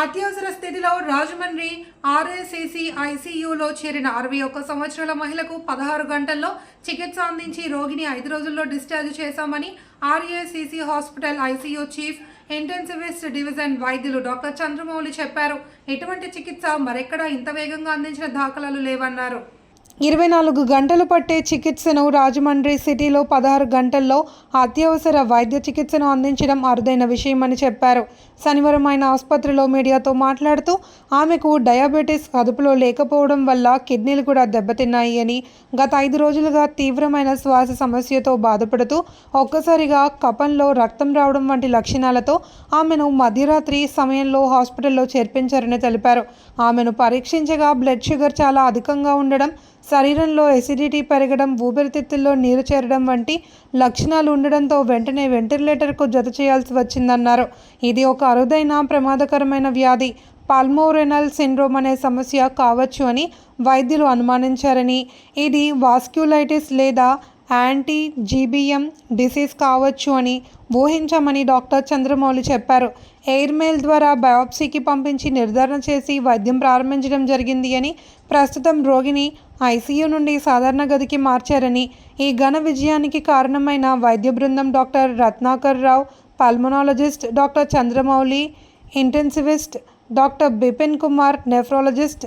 అత్యవసర స్థితిలో రాజమండ్రి ఆర్ఏసీసీ ఐసీయూలో చేరిన అరవై ఒక్క సంవత్సరాల మహిళకు పదహారు గంటల్లో చికిత్స అందించి రోగిని ఐదు రోజుల్లో డిశ్చార్జ్ చేశామని RACC hospital ICU chief intensivist division వైద్యులు డాక్టర్ చంద్రమౌళి చెప్పారు. ఎటువంటి చికిత్స మరెక్కడా ఇంత వేగంగా అందించిన దాఖలాలు లేవన్నారు. ఇరవై నాలుగు గంటలు పట్టే చికిత్సను రాజమండ్రి సిటీలో పదహారు గంటల్లో అత్యవసర వైద్య చికిత్సను అందించడం అరుదైన విషయమని చెప్పారు. శనివారం ఆయన ఆసుపత్రిలో మీడియాతో మాట్లాడుతూ ఆమెకు డయాబెటీస్ అదుపులో లేకపోవడం వల్ల కిడ్నీలు కూడా దెబ్బతిన్నాయి అని గత ఐదు రోజులుగా తీవ్రమైన శ్వాస సమస్యతో బాధపడుతూ ఒక్కసారిగా కపంలో రక్తం రావడం వంటి లక్షణాలతో ఆమెను మధ్యరాత్రి సమయంలో హాస్పిటల్లో చేర్పించారని తెలిపారు. ఆమెను పరీక్షించగా బ్లడ్ షుగర్ చాలా అధికంగా ఉండడం శరీరంలో ఎసిడిటీ పెరగడం ఊపిరితిత్తుల్లో నీరు చేరడం వంటి లక్షణాలు ఉండడంతో వెంటనే వెంటిలేటర్కు జత చేయాల్సి వచ్చిందన్నారు. ఇది ఒక అరుదైన ప్రమాదకరమైన వ్యాధి. పాల్మోరెనల్ సిండ్రోమ్ అనే సమస్య కావచ్చు అని వైద్యులు అనుమానించారని. ఇది వాస్క్యులైటిస్ లేదా యాంటీ జీబీఎం డిసీజ్ కావచ్చు అని ఊహించామని డాక్టర్ చంద్రమౌళి చెప్పారు. ఎయిర్ మెయిల్ ద్వారా బయాప్సీకి పంపించి నిర్ధారణ చేసి వైద్యం ప్రారంభించడం జరిగింది అని ప్రస్తుతం రోగిని ఐసీయూ నుండి సాధారణ గదికి మార్చారని ఈ ఘన విజయానికి కారణమైన వైద్య బృందం doctor Ratnakar Rao pulmonologist doctor Chandramouli intensivist doctor Bipin Kumar nephrologist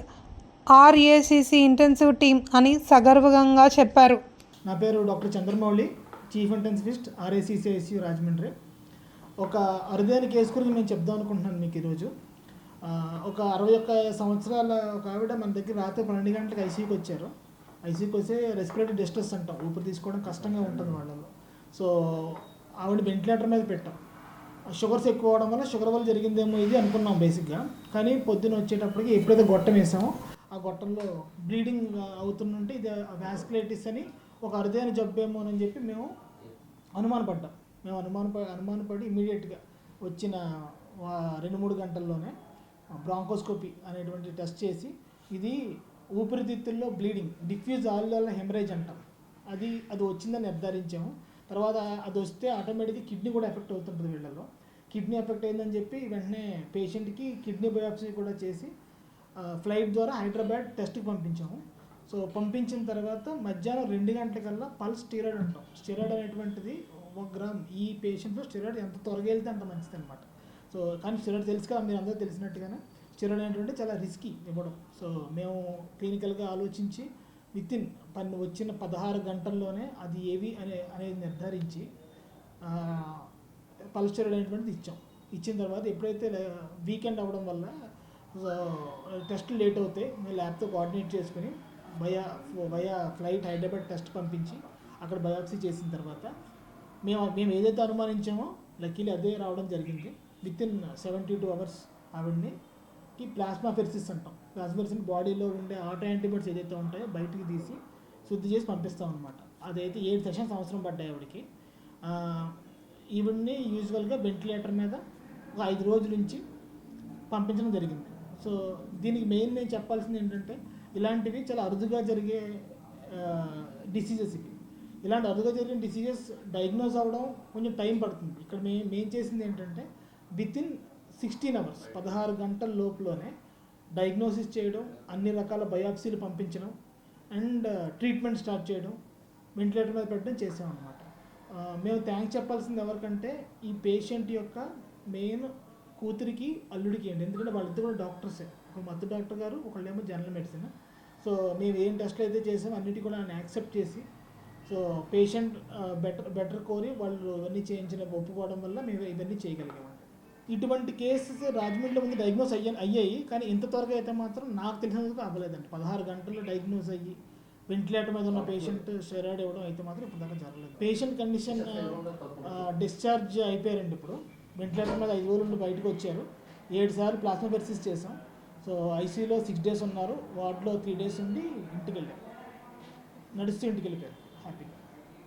RACC intensive team అని సగర్వంగా చెప్పారు. నా పేరు doctor Chandramouli chief intensivist RACC ICU Rajahmundry. ఒక అరుదైన కేసు గురించి మేము చెప్దాం అనుకుంటున్నాను మీకు ఈరోజు. ఒక అరవై ఒక్క సంవత్సరాల ఒక ఆవిడ మన దగ్గర రాత్రి పన్నెండు గంటలకు ఐసీయూకి వచ్చారు. ఐసీయూకి వస్తే రెస్పిరేటరీ డిస్ట్రెస్ అంటాం. ఊపిరి తీసుకోవడం కష్టంగా ఉంటుంది వాళ్ళలో. సో ఆవిడ వెంటిలేటర్ మీద పెట్టాం. షుగర్స్ ఎక్కువ అవడం వల్ల షుగర్ వల్ల జరిగిందేమో ఇది అనుకున్నాం బేసిక్గా. కానీ పొద్దున వచ్చేటప్పటికి ఎప్పుడైతే గొట్టం వేసామో ఆ గొట్టంలో బ్లీడింగ్ అవుతుందంటే ఇది వ్యాస్కులైటిస్ అని ఒక అరుదైన జబ్బేమో అని చెప్పి మేము అనుమానపడ్డాం. మేము అనుమానప అనుమానపడి ఇమీడియట్గా వచ్చిన రెండు మూడు గంటల్లోనే బ్రాంకోస్కోపీ అనేటువంటి టెస్ట్ చేసి ఇది ఊపిరితిత్తుల్లో బ్లీడింగ్ డిఫ్యూజ్ ఆల్వెల్ హెమరేజ్ అంటాం. అది అది వచ్చిందని నిర్ధారించాము. తర్వాత అది వస్తే ఆటోమేటిక్గా కిడ్నీ కూడా ఎఫెక్ట్ అవుతుంటుంది వీళ్ళలో కిడ్నీ ఎఫెక్ట్ అయిందని చెప్పి వెంటనే పేషెంట్కి కిడ్నీ బయాప్సీ కూడా చేసి ఫ్లైట్ ద్వారా హైదరాబాద్ టెస్ట్కి పంపించాము. సో పంపించిన తర్వాత మధ్యాహ్నం రెండు గంటలకల్లా పల్స్ స్టీరాయిడ్ అంటాం. స్టీరాయిడ్ అనేటువంటిది ఒక గ్రామ్. ఈ పేషెంట్లో స్టీరాయిడ్ ఎంత త్వరగా వెళ్తే అంత మంచిది అనమాట సో కానీ స్టెరాయిడ్ తెలుసు కదా మీరు అందరూ తెలిసినట్టుగానే స్టెరాయిడ్ అనేటువంటి చాలా రిస్కీ ఇవ్వడం. సో మేము క్లినికల్గా ఆలోచించి విత్ ఇన్ పన్ను వచ్చిన పదహారు గంటల్లోనే అది ఏవి అనే అనేది నిర్ధారించి పల్స్టెరాయిడ్ అనేటువంటిది ఇచ్చాం. ఇచ్చిన తర్వాత ఎప్పుడైతే వీకెండ్ అవ్వడం వల్ల టెస్ట్ లేట్ అవుతాయి మేము ల్యాబ్తో కోఆర్డినేట్ చేసుకుని via via flight Hyderabad test పంపించి అక్కడ బయాప్సీ చేసిన తర్వాత మేము మేము ఏదైతే అనుమానించామో లక్కీలీ అదే రావడం జరిగింది. With in seventy two hours ఆవిడనికి plasmapheresis అంటాం. ప్లాస్మాఫెర్సిన్ బాడీలో ఉండే ఆటో యాంటీబాడీస్ ఏదైతే ఉంటాయో బయటికి తీసి శుద్ధి చేసి పంపిస్తాం అనమాట అదైతే ఏడు సెషన్స్ అవసరం పడ్డాయి ఆవిడకి. ఈవిడ్ని యూజువల్గా వెంటిలేటర్ మీద ఒక ఐదు రోజుల నుంచి పంపించడం జరిగింది. సో దీనికి మెయిన్ నేను చెప్పాల్సింది ఏంటంటే ఇలాంటివి చాలా అరుదుగా జరిగే డిసీజెస్ ఇవి. ఇలాంటి అరుదుగా జరిగే డిసీజెస్ డయాగ్నోస్ అవ్వడం కొంచెం టైం పడుతుంది. ఇక్కడ మేము మేము చేసింది ఏంటంటే విత్ ఇన్ సిక్స్టీన్ అవర్స్ పదహారు గంటల లోపులోనే డయాగ్నోసిస్ చేయడం అన్ని రకాల బయాప్సీలు పంపించడం అండ్ ట్రీట్మెంట్ స్టార్ట్ చేయడం వెంటిలేటర్ మీద పెట్టడం చేసామన్నమాట మేము థ్యాంక్స్ చెప్పాల్సింది ఎవరికంటే ఈ పేషెంట్ యొక్క మెయిన్ కూతురికి అల్లుడికి అండి. ఎందుకంటే వాళ్ళిద్దరు కూడా డాక్టర్సే ఒక మత్తు డాక్టర్ గారు ఒకళ్ళేమో జనరల్ మెడిసిన్ సో మేము ఏం టెస్ట్లు అయితే చేసామో అన్నిటి కూడా ఆయన యాక్సెప్ట్ చేసి సో పేషెంట్ బెటర్ బెటర్ కోరి వాళ్ళు ఇవన్నీ చేయించిన ఒప్పుకోవడం వల్ల మేము ఇవన్నీ చేయగలిగామండి. ఇటువంటి కేసెస్ రాజమండ్రిలో ముందు డయాగ్నోస్ అయ్యా అయ్యాయి. కానీ ఇంత త్వరగా అయితే మాత్రం నాకు తెలిసినందుకు అవ్వలేదండి. పదహారు గంటల్లో డయాగ్నోస్ అయ్యి వెంటిలేటర్ మీద ఉన్న పేషెంట్ స్టెరాయిడ్ ఇవ్వడం అయితే మాత్రం ఇప్పుడు దాకా జరగలేదు పేషెంట్ కండిషన్ డిశ్చార్జ్ అయిపోయారండి ఇప్పుడు. వెంటిలేటర్ మీద ఐదు రోజులు నుండి బయటకు వచ్చారు. ఏడు సార్లు ప్లాస్మా పెర్సిస్ చేసాం సో ఐసీయూలో సిక్స్ డేస్ ఉన్నారు. వార్డులో త్రీ డేస్ ఉండి ఇంటికి వెళ్ళారు. నడుస్తూ ఇంటికి వెళ్ళిపోయారు.